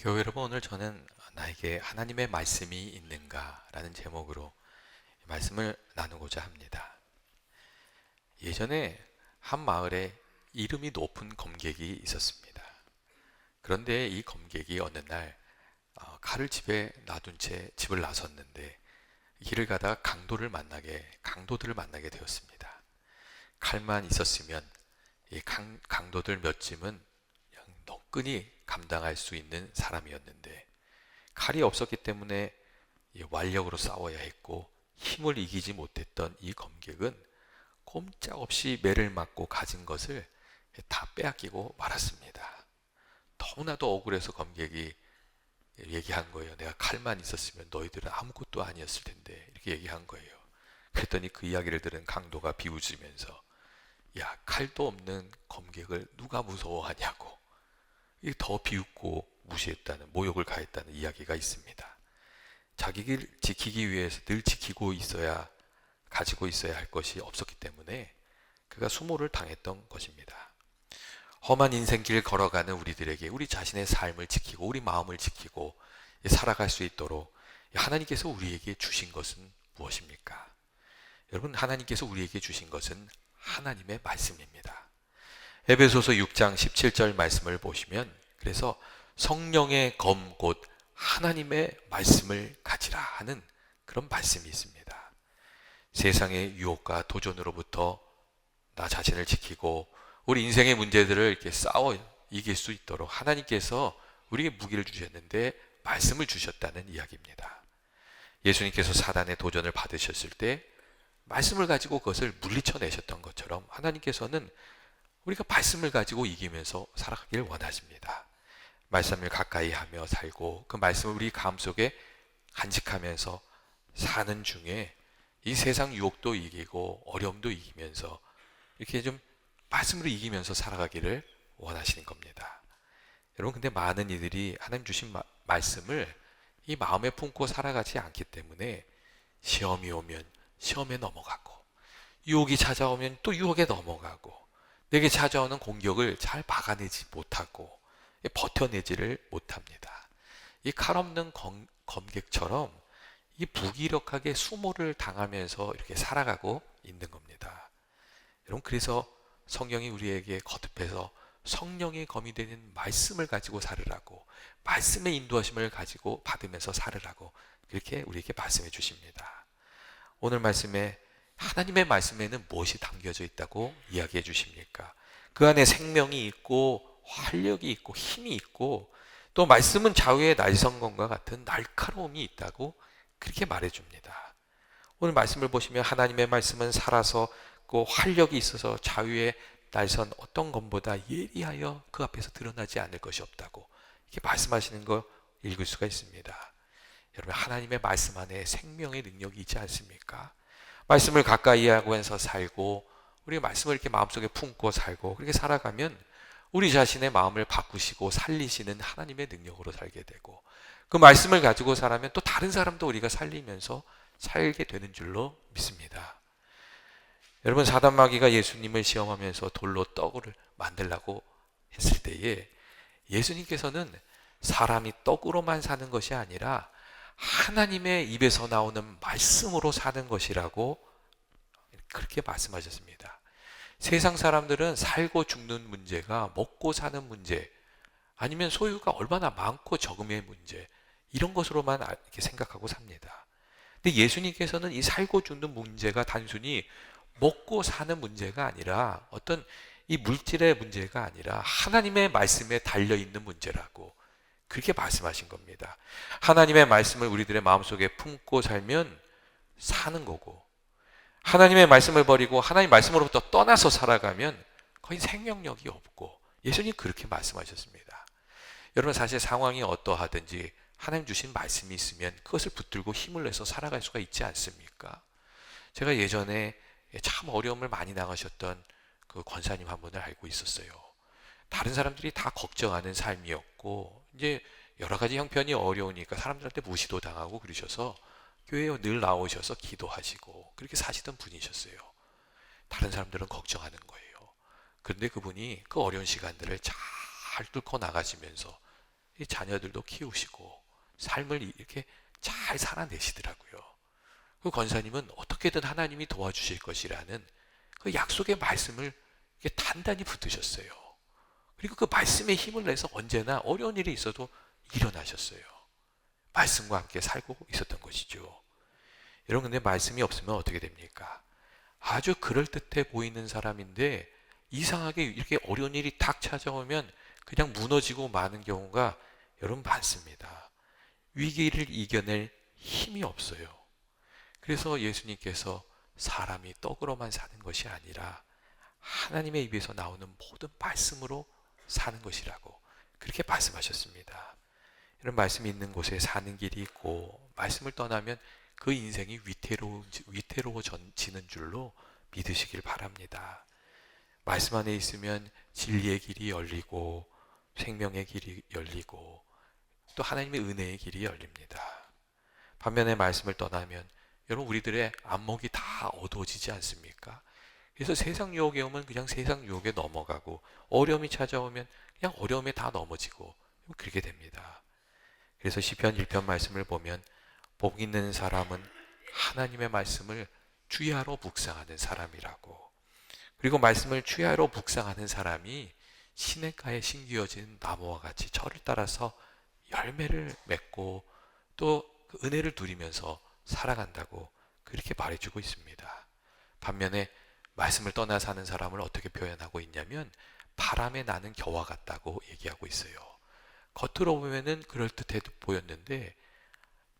교회 여러분 오늘 저는 나에게 하나님의 말씀이 있는가라는 제목으로 말씀을 나누고자 합니다. 예전에 한 마을에 이름이 높은 검객이 있었습니다. 그런데 이 검객이 어느 날 어, 칼을 집에 놔둔 채 집을 나섰는데 길을 가다 강도를 만나게 강도들을 만나게 되었습니다. 칼만 있었으면 이 강, 강도들 몇 쯤은 그냥 너끈히 감당할 수 있는 사람이었는데 칼이 없었기 때문에 이 완력으로 싸워야 했고 힘을 이기지 못했던 이 검객은 꼼짝없이 매를 맞고 가진 것을 다 빼앗기고 말았습니다. 너무나도 억울해서 검객이 얘기한 거예요. 내가 칼만 있었으면 너희들은 아무것도 아니었을 텐데 이렇게 얘기한 거예요. 그랬더니 그 이야기를 들은 강도가 비웃으면서 야 칼도 없는 검객을 누가 무서워하냐고 더 비웃고 무시했다는 모욕을 가했다는 이야기가 있습니다. 자기를 지키기 위해서 늘 지키고 있어야 가지고 있어야 할 것이 없었기 때문에 그가 수모를 당했던 것입니다. 험한 인생길 걸어가는 우리들에게 우리 자신의 삶을 지키고 우리 마음을 지키고 살아갈 수 있도록 하나님께서 우리에게 주신 것은 무엇입니까? 여러분 하나님께서 우리에게 주신 것은 하나님의 말씀입니다. 에베소서 6장 17절 말씀을 보시면 그래서 성령의 검 곧 하나님의 말씀을 가지라 하는 그런 말씀이 있습니다. 세상의 유혹과 도전으로부터 나 자신을 지키고 우리 인생의 문제들을 이렇게 싸워 이길 수 있도록 하나님께서 우리에게 무기를 주셨는데 말씀을 주셨다는 이야기입니다. 예수님께서 사단의 도전을 받으셨을 때 말씀을 가지고 그것을 물리쳐 내셨던 것처럼 하나님께서는 우리가 말씀을 가지고 이기면서 살아가길 원하십니다. 말씀을 가까이 하며 살고 그 말씀을 우리 가슴 속에 간직하면서 사는 중에 이 세상 유혹도 이기고 어려움도 이기면서 이렇게 좀 말씀으로 이기면서 살아가기를 원하시는 겁니다. 여러분 근데 많은 이들이 하나님 주신 마, 말씀을 이 마음에 품고 살아가지 않기 때문에 시험이 오면 시험에 넘어가고 유혹이 찾아오면 또 유혹에 넘어가고 내게 찾아오는 공격을 잘 막아내지 못하고 버텨내지를 못합니다. 이 칼 없는 검, 검객처럼 이 무기력하게 수모를 당하면서 이렇게 살아가고 있는 겁니다. 여러분 그래서 성경이 우리에게 거듭해서 성령의 검이 되는 말씀을 가지고 살으라고 말씀의 인도하심을 가지고 받으면서 살으라고 그렇게 우리에게 말씀해 주십니다. 오늘 말씀에 하나님의 말씀에는 무엇이 담겨져 있다고 이야기해 주십니까? 그 안에 생명이 있고 활력이 있고 힘이 있고 또 말씀은 자유의 날성검과 같은 날카로움이 있다고 그렇게 말해 줍니다. 오늘 말씀을 보시면 하나님의 말씀은 살아서 그 활력이 있어서 자유의 날선 어떤 검보다 예리하여 그 앞에서 드러나지 않을 것이 없다고 이렇게 말씀하시는 거 읽을 수가 있습니다. 여러분 하나님의 말씀 안에 생명의 능력이 있지 않습니까? 말씀을 가까이 하면서 살고 우리 말씀을 이렇게 마음속에 품고 살고 그렇게 살아가면 우리 자신의 마음을 바꾸시고 살리시는 하나님의 능력으로 살게 되고 그 말씀을 가지고 살아면 또 다른 사람도 우리가 살리면서 살게 되는 줄로 믿습니다. 여러분 사단마귀가 예수님을 시험하면서 돌로 떡을 만들라고 했을 때에 예수님께서는 사람이 떡으로만 사는 것이 아니라 하나님의 입에서 나오는 말씀으로 사는 것이라고 그렇게 말씀하셨습니다. 세상 사람들은 살고 죽는 문제가 먹고 사는 문제 아니면 소유가 얼마나 많고 적음의 문제 이런 것으로만 이렇게 생각하고 삽니다. 근데 예수님께서는 이 살고 죽는 문제가 단순히 먹고 사는 문제가 아니라 어떤 이 물질의 문제가 아니라 하나님의 말씀에 달려 있는 문제라고 그렇게 말씀하신 겁니다. 하나님의 말씀을 우리들의 마음속에 품고 살면 사는 거고 하나님의 말씀을 버리고 하나님 말씀으로부터 떠나서 살아가면 거의 생명력이 없고 예수님 그렇게 말씀하셨습니다. 여러분 사실 상황이 어떠하든지 하나님 주신 말씀이 있으면 그것을 붙들고 힘을 내서 살아갈 수가 있지 않습니까? 제가 예전에 참 어려움을 많이 당하셨던 그 권사님 한 분을 알고 있었어요. 다른 사람들이 다 걱정하는 삶이었고 이제 여러 가지 형편이 어려우니까 사람들한테 무시도 당하고 그러셔서 교회에 늘 나오셔서 기도하시고 그렇게 사시던 분이셨어요. 다른 사람들은 걱정하는 거예요. 그런데 그분이 그 어려운 시간들을 잘 뚫고 나가시면서 이 자녀들도 키우시고 삶을 이렇게 잘 살아내시더라고요. 그 권사님은 어떻게든 하나님이 도와주실 것이라는 그 약속의 말씀을 단단히 붙드셨어요. 그리고 그 말씀에 힘을 내서 언제나 어려운 일이 있어도 일어나셨어요. 말씀과 함께 살고 있었던 것이죠. 여러분, 근데 말씀이 없으면 어떻게 됩니까? 아주 그럴듯해 보이는 사람인데 이상하게 이렇게 어려운 일이 탁 찾아오면 그냥 무너지고 마는 경우가 여러분 많습니다. 위기를 이겨낼 힘이 없어요. 그래서 예수님께서 사람이 떡으로만 사는 것이 아니라 하나님의 입에서 나오는 모든 말씀으로 사는 것이라고 그렇게 말씀하셨습니다. 이런 말씀이 있는 곳에 사는 길이 있고 말씀을 떠나면 그 인생이 위태로워, 위태로워지는 줄로 믿으시길 바랍니다. 말씀 안에 있으면 진리의 길이 열리고 생명의 길이 열리고 또 하나님의 은혜의 길이 열립니다. 반면에 말씀을 떠나면 여러분 우리들의 안목이 다 어두워지지 않습니까? 그래서 세상 유혹에 오면 그냥 세상 유혹에 넘어가고 어려움이 찾아오면 그냥 어려움에 다 넘어지고 그렇게 됩니다. 그래서 시편 1편 말씀을 보면 복 있는 사람은 하나님의 말씀을 주야로 묵상하는 사람이라고. 그리고 말씀을 주야로 묵상하는 사람이 시냇가에 심기어진 나무와 같이 저를 따라서 열매를 맺고 또그 은혜를 누리면서 살아간다고 그렇게 말해주고 있습니다. 반면에 말씀을 떠나 사는 사람을 어떻게 표현하고 있냐면 바람에 나는 겨와 같다고 얘기하고 있어요. 겉으로 보면은 그럴듯해 보였는데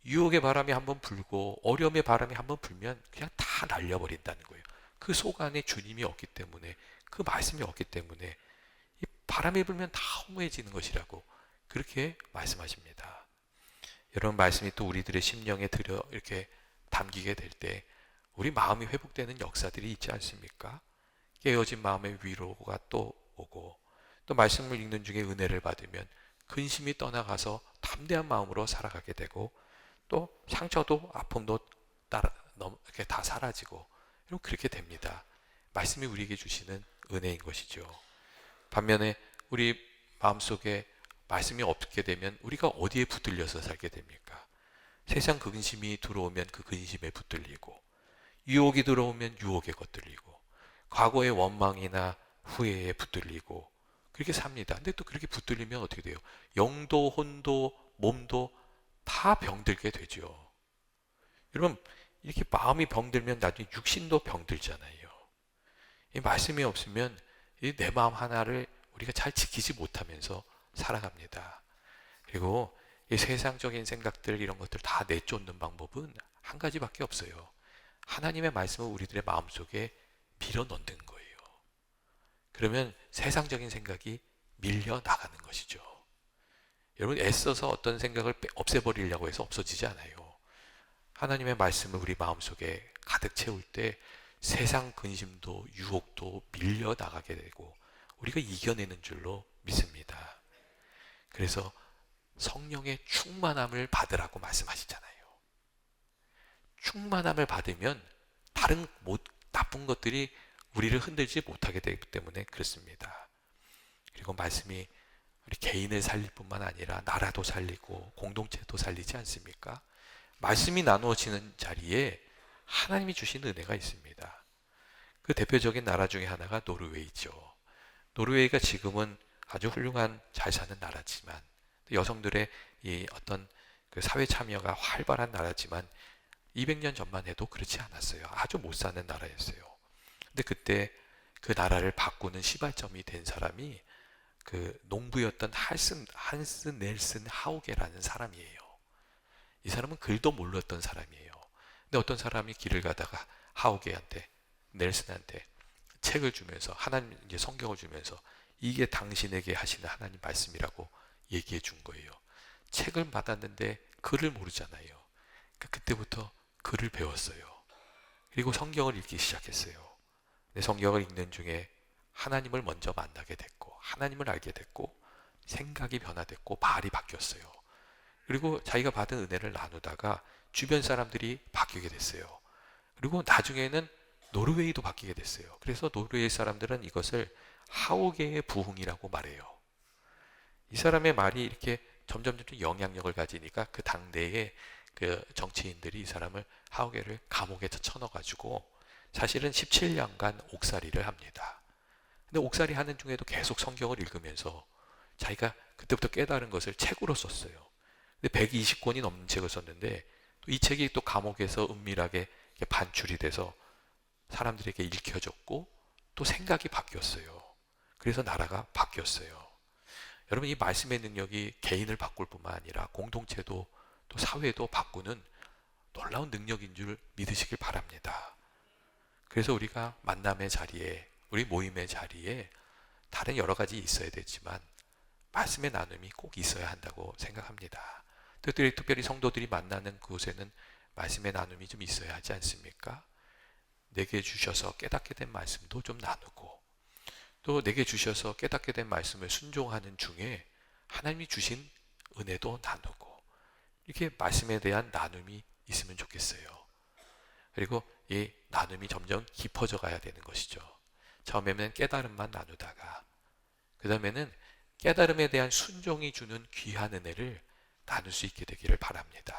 유혹의 바람이 한번 불고 어려움의 바람이 한번 불면 그냥 다 날려버린다는 거예요. 그 속 안에 주님이 없기 때문에 그 말씀이 없기 때문에 이 바람이 불면 다 허무해지는 것이라고 그렇게 말씀하십니다. 여러분 말씀이 또 우리들의 심령에 들여 이렇게 담기게 될 때 우리 마음이 회복되는 역사들이 있지 않습니까? 깨어진 마음의 위로가 또 오고 또 말씀을 읽는 중에 은혜를 받으면 근심이 떠나가서 담대한 마음으로 살아가게 되고 또 상처도 아픔도 따라, 이렇게 다 사라지고 이런 그렇게 됩니다. 말씀이 우리에게 주시는 은혜인 것이죠. 반면에 우리 마음속에 말씀이 없게 되면 우리가 어디에 붙들려서 살게 됩니까? 세상 근심이 들어오면 그 근심에 붙들리고 유혹이 들어오면 유혹에 겉들리고 과거의 원망이나 후회에 붙들리고 그렇게 삽니다. 근데 또 그렇게 붙들리면 어떻게 돼요? 영도, 혼도, 몸도 다 병들게 되죠. 여러분, 이렇게 마음이 병들면 나중에 육신도 병들잖아요. 이 말씀이 없으면 내 마음 하나를 우리가 잘 지키지 못하면서 살아갑니다. 그리고 이 세상적인 생각들 이런 것들 다 내쫓는 방법은 한 가지밖에 없어요. 하나님의 말씀을 우리들의 마음속에 밀어 넣는 거예요. 그러면 세상적인 생각이 밀려 나가는 것이죠. 여러분 애써서 어떤 생각을 없애버리려고 해서 없어지지 않아요. 하나님의 말씀을 우리 마음속에 가득 채울 때 세상 근심도 유혹도 밀려 나가게 되고 우리가 이겨내는 줄로 믿습니다. 그래서 성령의 충만함을 받으라고 말씀하시잖아요. 충만함을 받으면 다른 못, 나쁜 것들이 우리를 흔들지 못하게 되기 때문에 그렇습니다. 그리고 말씀이 우리 개인을 살릴 뿐만 아니라 나라도 살리고 공동체도 살리지 않습니까? 말씀이 나누어지는 자리에 하나님이 주신 은혜가 있습니다. 그 대표적인 나라 중에 하나가 노르웨이죠. 노르웨이가 지금은 아주 훌륭한 잘 사는 나라지만 여성들의 이 어떤 그 사회 참여가 활발한 나라지만 200년 전만 해도 그렇지 않았어요. 아주 못 사는 나라였어요. 근데 그때 그 나라를 바꾸는 시발점이 된 사람이 그 농부였던 한스, 한스 넬슨 하우게라는 사람이에요. 이 사람은 글도 몰랐던 사람이에요. 근데 어떤 사람이 길을 가다가 하우게한테 넬슨한테 책을 주면서 하나님 이제 성경을 주면서 이게 당신에게 하시는 하나님 말씀이라고 얘기해 준 거예요. 책을 받았는데 글을 모르잖아요. 그러니까 그때부터 글을 배웠어요. 그리고 성경을 읽기 시작했어요. 성경을 읽는 중에 하나님을 먼저 만나게 됐고 하나님을 알게 됐고 생각이 변화됐고 말이 바뀌었어요. 그리고 자기가 받은 은혜를 나누다가 주변 사람들이 바뀌게 됐어요. 그리고 나중에는 노르웨이도 바뀌게 됐어요. 그래서 노르웨이 사람들은 이것을 하오게의 부흥이라고 말해요. 이 사람의 말이 이렇게 점점 점점 영향력을 가지니까 그 당대의 그 정치인들이 이 사람을 하우게를 감옥에 쳐넣어가지고 사실은 17년간 옥살이를 합니다. 근데 옥살이 하는 중에도 계속 성경을 읽으면서 자기가 그때부터 깨달은 것을 책으로 썼어요. 근데 120권이 넘는 책을 썼는데 또이 책이 또 감옥에서 은밀하게 반출이 돼서 사람들에게 읽혀졌고 또 생각이 바뀌었어요. 그래서 나라가 바뀌었어요. 여러분 이 말씀의 능력이 개인을 바꿀 뿐만 아니라 공동체도 또 사회도 바꾸는 놀라운 능력인 줄 믿으시길 바랍니다. 그래서 우리가 만남의 자리에 우리 모임의 자리에 다른 여러 가지 있어야 되지만 말씀의 나눔이 꼭 있어야 한다고 생각합니다. 특별히, 특별히 성도들이 만나는 그곳에는 말씀의 나눔이 좀 있어야 하지 않습니까? 내게 주셔서 깨닫게 된 말씀도 좀 나누고 또 내게 주셔서 깨닫게 된 말씀을 순종하는 중에 하나님이 주신 은혜도 나누고 이렇게 말씀에 대한 나눔이 있으면 좋겠어요. 그리고 이 나눔이 점점 깊어져 가야 되는 것이죠. 처음에는 깨달음만 나누다가 그 다음에는 깨달음에 대한 순종이 주는 귀한 은혜를 나눌 수 있게 되기를 바랍니다.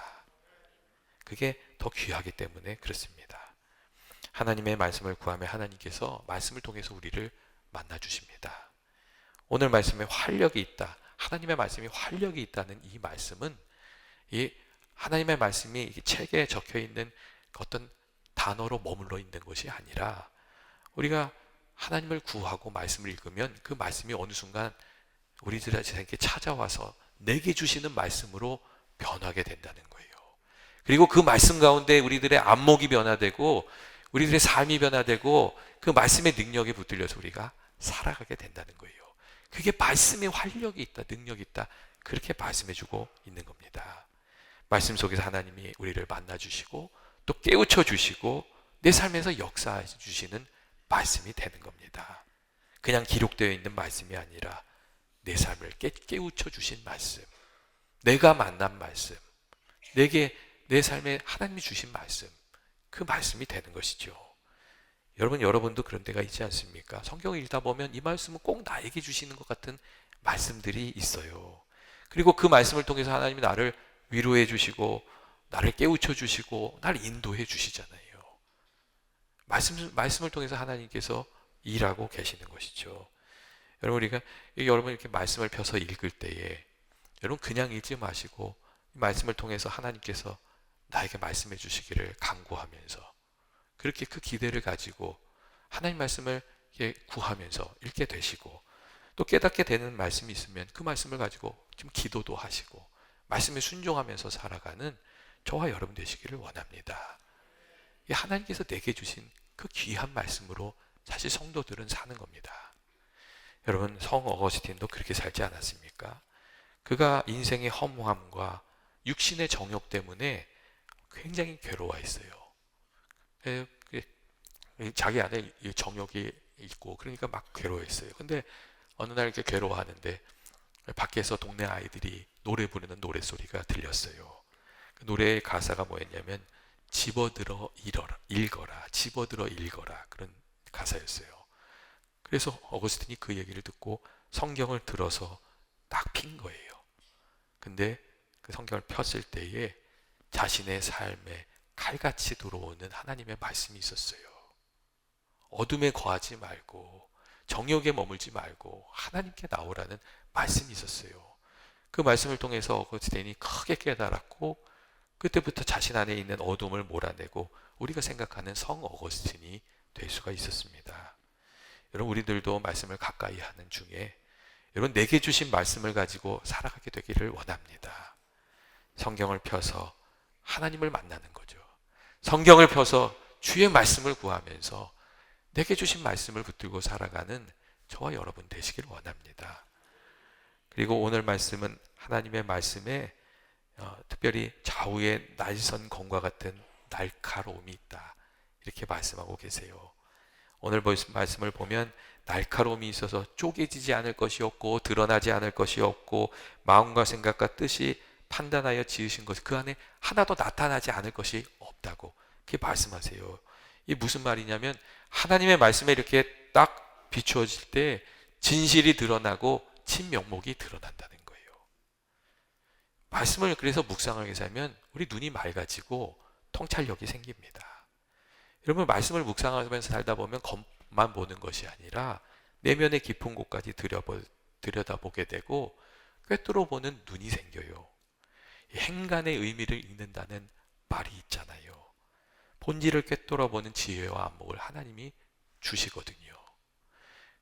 그게 더 귀하기 때문에 그렇습니다. 하나님의 말씀을 구하며 하나님께서 말씀을 통해서 우리를 만나 주십니다. 오늘 말씀에 활력이 있다. 하나님의 말씀이 활력이 있다는 이 말씀은 이 하나님의 말씀이 책에 적혀 있는 어떤 단어로 머물러 있는 것이 아니라 우리가 하나님을 구하고 말씀을 읽으면 그 말씀이 어느 순간 우리들에게 찾아와서 내게 주시는 말씀으로 변하게 된다는 거예요. 그리고 그 말씀 가운데 우리들의 안목이 변화되고 우리들의 삶이 변화되고 그 말씀의 능력에 붙들려서 우리가 살아가게 된다는 거예요. 그게 말씀의 활력이 있다, 능력이 있다. 그렇게 말씀해 주고 있는 겁니다. 말씀 속에서 하나님이 우리를 만나 주시고 또 깨우쳐 주시고 내 삶에서 역사해 주시는 말씀이 되는 겁니다. 그냥 기록되어 있는 말씀이 아니라 내 삶을 깨, 깨우쳐 주신 말씀, 내가 만난 말씀, 내게 내 삶에 하나님이 주신 말씀, 그 말씀이 되는 것이죠. 여러분, 여러분도 그런 데가 있지 않습니까? 성경을 읽다 보면 이 말씀은 꼭 나에게 주시는 것 같은 말씀들이 있어요. 그리고 그 말씀을 통해서 하나님이 나를 위로해 주시고, 나를 깨우쳐 주시고, 나를 인도해 주시잖아요. 말씀, 말씀을 통해서 하나님께서 일하고 계시는 것이죠. 여러분 우리가 여러분 이렇게 말씀을 펴서 읽을 때에 여러분 그냥 읽지 마시고 말씀을 통해서 하나님께서 나에게 말씀해 주시기를 간구하면서 그렇게 그 기대를 가지고 하나님 말씀을 구하면서 읽게 되시고 또 깨닫게 되는 말씀이 있으면 그 말씀을 가지고 좀 기도도 하시고 말씀에 순종하면서 살아가는 저와 여러분 되시기를 원합니다. 하나님께서 내게 주신 그 귀한 말씀으로 사실 성도들은 사는 겁니다. 여러분 성 어거스틴도 그렇게 살지 않았습니까? 그가 인생의 허무함과 육신의 정욕 때문에 굉장히 괴로워했어요. 그, 그, 자기 안에 정욕이 있고 그러니까 막 괴로워했어요. 근데 어느 날 이렇게 괴로워하는데 밖에서 동네 아이들이 노래 부르는 노래 소리가 들렸어요. 그 노래의 가사가 뭐였냐면 집어들어 읽어라, 읽어라, 집어들어 읽어라 그런 가사였어요. 그래서 어거스틴이 그 얘기를 듣고 성경을 들어서 딱 핀 거예요. 근데 그 성경을 폈을 때에 자신의 삶에 칼같이 들어오는 하나님의 말씀이 있었어요. 어둠에 거하지 말고 정욕에 머물지 말고 하나님께 나오라는 말씀이 있었어요. 그 말씀을 통해서 어거스틴이 크게 깨달았고 그때부터 자신 안에 있는 어둠을 몰아내고 우리가 생각하는 성 어거스틴이 될 수가 있었습니다. 여러분 우리들도 말씀을 가까이 하는 중에 여러분 내게 주신 말씀을 가지고 살아가게 되기를 원합니다. 성경을 펴서 하나님을 만나는 거죠. 성경을 펴서 주의 말씀을 구하면서 내게 주신 말씀을 붙들고 살아가는 저와 여러분 되시길 원합니다. 그리고 오늘 말씀은 하나님의 말씀에 어, 특별히 좌우에 날선 검과 같은 날카로움이 있다. 이렇게 말씀하고 계세요. 오늘 말씀을 보면 날카로움이 있어서 쪼개지지 않을 것이 없고 드러나지 않을 것이 없고 마음과 생각과 뜻이 판단하여 지으신 것그 안에 하나도 나타나지 않을 것이 없다고 그렇게 말씀하세요. 이 무슨 말이냐면 하나님의 말씀에 이렇게 딱 비추어질 때 진실이 드러나고 친명목이 드러난다는 거예요. 말씀을 그래서 묵상하게 살면 우리 눈이 맑아지고 통찰력이 생깁니다. 여러분 말씀을 묵상하면서 살다 보면 겉만 보는 것이 아니라 내면의 깊은 곳까지 들여보, 들여다보게 되고 꿰뚫어 보는 눈이 생겨요. 행간의 의미를 읽는다는 말이 있잖아요. 본질을 꿰뚫어 보는 지혜와 안목을 하나님이 주시거든요.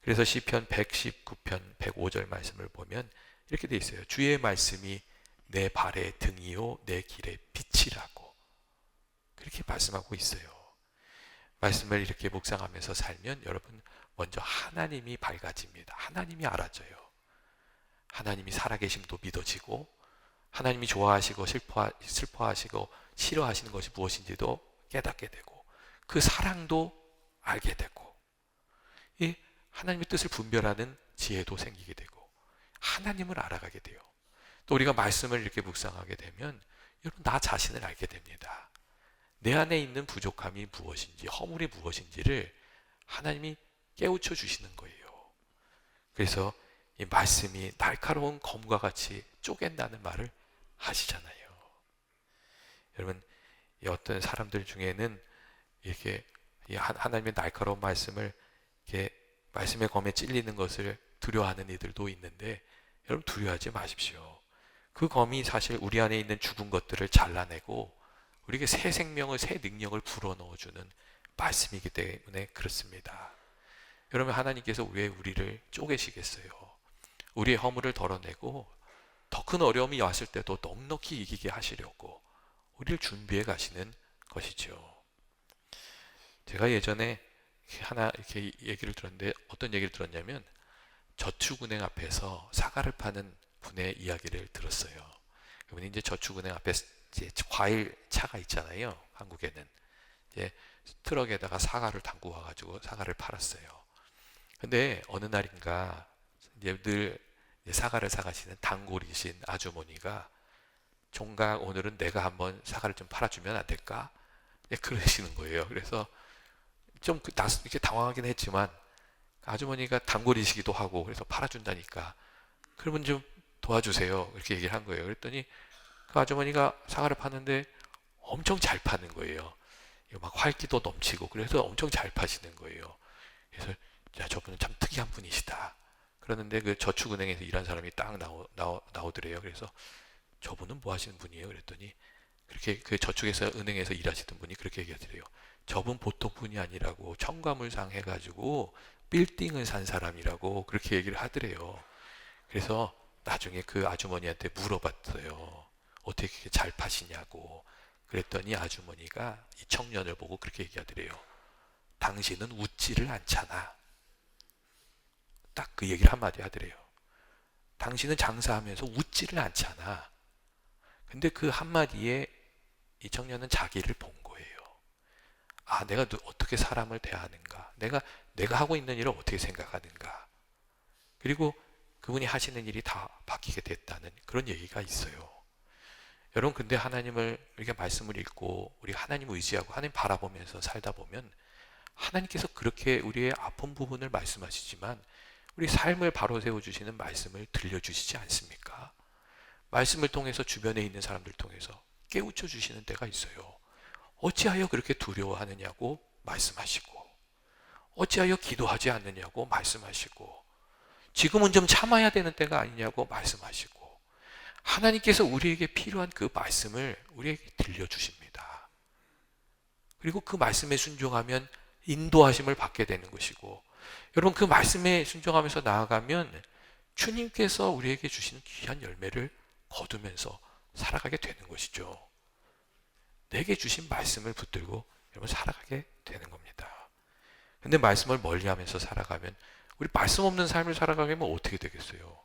그래서 시편 119편 105절 말씀을 보면 이렇게 돼 있어요. 주의 말씀이 내 발의 등이요 내 길의 빛이라고 그렇게 말씀하고 있어요. 말씀을 이렇게 묵상하면서 살면 여러분 먼저 하나님이 밝아집니다. 하나님이 알아져요. 하나님이 살아계심도 믿어지고 하나님이 좋아하시고 슬퍼, 슬퍼하시고 싫어하시는 것이 무엇인지도 깨닫게 되고 그 사랑도 알게 되고 이 하나님의 뜻을 분별하는 지혜도 생기게 되고 하나님을 알아가게 돼요. 또 우리가 말씀을 이렇게 묵상하게 되면 여러분 나 자신을 알게 됩니다. 내 안에 있는 부족함이 무엇인지 허물이 무엇인지를 하나님이 깨우쳐 주시는 거예요. 그래서 이 말씀이 날카로운 검과 같이 쪼갠다는 말을 하시잖아요. 여러분 어떤 사람들 중에는 이렇게 하나님의 날카로운 말씀을 이렇게 말씀의 검에 찔리는 것을 두려워하는 이들도 있는데 여러분 두려워하지 마십시오. 그 검이 사실 우리 안에 있는 죽은 것들을 잘라내고 우리에게 새 생명을 새 능력을 불어넣어주는 말씀이기 때문에 그렇습니다. 여러분 하나님께서 왜 우리를 쪼개시겠어요? 우리의 허물을 덜어내고 더 큰 어려움이 왔을 때도 넉넉히 이기게 하시려고 우리를 준비해 가시는 것이죠. 제가 예전에 하나 이렇게 얘기를 들었는데 어떤 얘기를 들었냐면 저축은행 앞에서 사과를 파는 분의 이야기를 들었어요. 그분이 이제 저축은행 앞에 이제 과일 차가 있잖아요. 한국에는 이제 트럭에다가 사과를 담고 와가지고 사과를 팔았어요. 근데 어느 날인가 이제 늘 사과를 사가시는 단골이신 아주머니가 종각 오늘은 내가 한번 사과를 좀 팔아주면 안 될까? 예, 그러시는 거예요. 그래서 좀그 이렇게 당황하긴 했지만 아주머니가 단골이시기도 하고 그래서 팔아준다니까 그러면 좀 도와주세요. 이렇게 얘기를 한 거예요. 그랬더니 그 아주머니가 사과를 파는데 엄청 잘 파는 거예요. 막 활기도 넘치고 그래서 엄청 잘 파시는 거예요. 그래서 야 저분은 참 특이한 분이시다. 그러는데 그 저축은행에서 일한 사람이 딱 나오, 나오, 나오더래요. 그래서 저분은 뭐 하시는 분이에요? 그랬더니 그렇게 그 저축에서 은행에서 일하시던 분이 그렇게 얘기하더래요. 저분 보통 분이 아니라고 청과물상 해가지고 빌딩을 산 사람이라고 그렇게 얘기를 하더래요. 그래서 나중에 그 아주머니한테 물어봤어요. 어떻게 잘 파시냐고. 그랬더니 아주머니가 이 청년을 보고 그렇게 얘기하더래요. 당신은 웃지를 않잖아. 딱 그 얘기를 한마디 하더래요. 당신은 장사하면서 웃지를 않잖아. 근데 그 한마디에 이 청년은 자기를 본 거예요. 아, 내가 어떻게 사람을 대하는가? 내가, 내가 하고 있는 일을 어떻게 생각하는가? 그리고 그분이 하시는 일이 다 바뀌게 됐다는 그런 얘기가 있어요. 여러분, 근데 하나님을, 이렇게 말씀을 읽고, 우리 하나님 의지하고 하나님 바라보면서 살다 보면, 하나님께서 그렇게 우리의 아픈 부분을 말씀하시지만, 우리 삶을 바로 세워 주시는 말씀을 들려 주시지 않습니까? 말씀을 통해서 주변에 있는 사람들 통해서 깨우쳐 주시는 때가 있어요. 어찌하여 그렇게 두려워하느냐고 말씀하시고, 어찌하여 기도하지 않느냐고 말씀하시고, 지금은 좀 참아야 되는 때가 아니냐고 말씀하시고, 하나님께서 우리에게 필요한 그 말씀을 우리에게 들려주십니다. 그리고 그 말씀에 순종하면 인도하심을 받게 되는 것이고, 여러분 그 말씀에 순종하면서 나아가면 주님께서 우리에게 주시는 귀한 열매를 거두면서 살아가게 되는 것이죠. 내게 주신 말씀을 붙들고 여러분 살아가게 되는 겁니다. 근데 말씀을 멀리 하면서 살아가면 우리 말씀 없는 삶을 살아가게 하면 어떻게 되겠어요?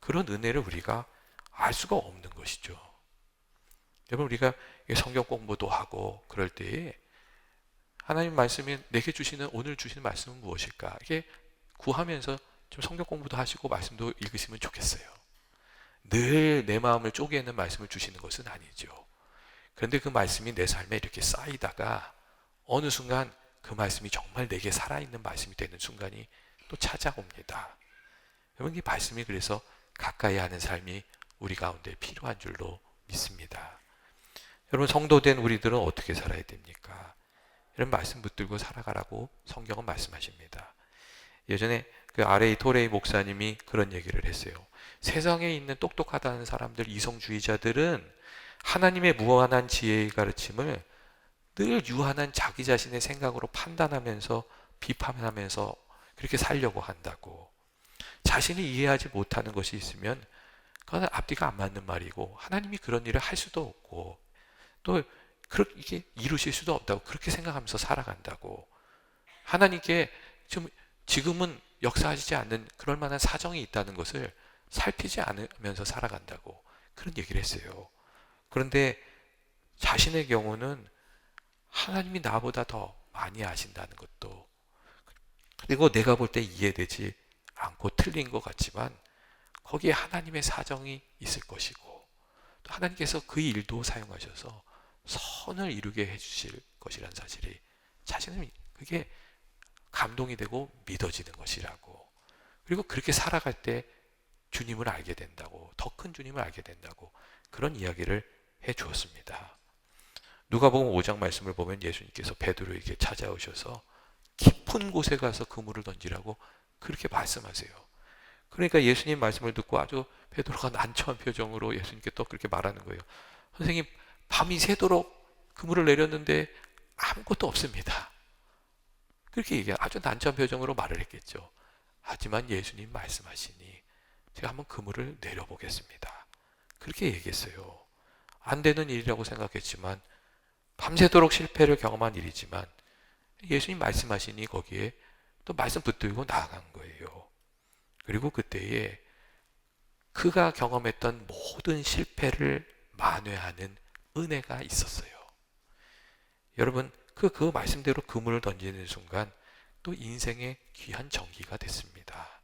그런 은혜를 우리가 알 수가 없는 것이죠. 여러분 우리가 성경 공부도 하고 그럴 때에 하나님 말씀이 내게 주시는 오늘 주시는 말씀은 무엇일까? 이게 구하면서 좀 성경 공부도 하시고 말씀도 읽으시면 좋겠어요. 늘 내 마음을 쪼개는 말씀을 주시는 것은 아니죠. 그런데 그 말씀이 내 삶에 이렇게 쌓이다가 어느 순간 그 말씀이 정말 내게 살아있는 말씀이 되는 순간이 또 찾아옵니다. 여러분 이 말씀이 그래서 가까이 하는 삶이 우리 가운데 필요한 줄로 믿습니다. 여러분 성도된 우리들은 어떻게 살아야 됩니까? 이런 말씀 붙들고 살아가라고 성경은 말씀하십니다. 예전에 그 아레이 토레이 목사님이 그런 얘기를 했어요. 세상에 있는 똑똑하다는 사람들, 이성주의자들은 하나님의 무한한 지혜의 가르침을 늘 유한한 자기 자신의 생각으로 판단하면서 비판하면서 그렇게 살려고 한다고. 자신이 이해하지 못하는 것이 있으면 그건 앞뒤가 안 맞는 말이고 하나님이 그런 일을 할 수도 없고 또 그렇게 이루실 수도 없다고 그렇게 생각하면서 살아간다고. 하나님께 좀 지금은 역사하시지 않는 그럴 만한 사정이 있다는 것을 살피지 않으면서 살아간다고 그런 얘기를 했어요. 그런데 자신의 경우는 하나님이 나보다 더 많이 아신다는 것도 그리고 내가 볼 때 이해되지 않고 틀린 것 같지만 거기에 하나님의 사정이 있을 것이고 또 하나님께서 그 일도 사용하셔서 선을 이루게 해주실 것이라는 사실이 자신은 그게 감동이 되고 믿어지는 것이라고. 그리고 그렇게 살아갈 때 주님을 알게 된다고 더 큰 주님을 알게 된다고 그런 이야기를 해 주었습니다. 누가복음 5장 말씀을 보면 예수님께서 베드로에게 찾아오셔서 깊은 곳에 가서 그물을 던지라고 그렇게 말씀하세요. 그러니까 예수님 말씀을 듣고 아주 베드로가 난처한 표정으로 예수님께 또 그렇게 말하는 거예요. 선생님, 밤이 새도록 그물을 내렸는데 아무것도 없습니다. 그렇게 얘기 아주 난처한 표정으로 말을 했겠죠. 하지만 예수님 말씀하시니 제가 한번 그물을 내려보겠습니다. 그렇게 얘기했어요. 안 되는 일이라고 생각했지만 밤새도록 실패를 경험한 일이지만 예수님 말씀하시니 거기에 또 말씀 붙들고 나아간 거예요. 그리고 그때에 그가 경험했던 모든 실패를 만회하는 은혜가 있었어요. 여러분, 그, 그 말씀대로 그물을 던지는 순간 또 인생의 귀한 전기가 됐습니다.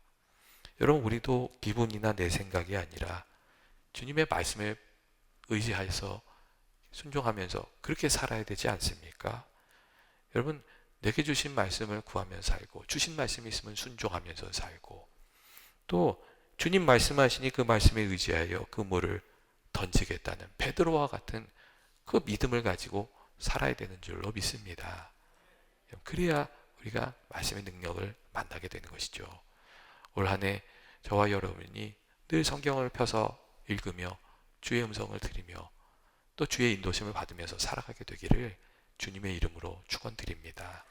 여러분, 우리도 기분이나 내 생각이 아니라 주님의 말씀에 의지하여서 순종하면서 그렇게 살아야 되지 않습니까? 여러분, 내게 주신 말씀을 구하며 살고, 주신 말씀이 있으면 순종하면서 살고, 또 주님 말씀하시니 그 말씀에 의지하여 그 물을 던지겠다는 베드로와 같은 그 믿음을 가지고 살아야 되는 줄로 믿습니다. 그래야 우리가 말씀의 능력을 만나게 되는 것이죠. 올 한해 저와 여러분이 늘 성경을 펴서 읽으며 주의 음성을 들으며 또 주의 인도심을 받으면서 살아가게 되기를 주님의 이름으로 축원드립니다.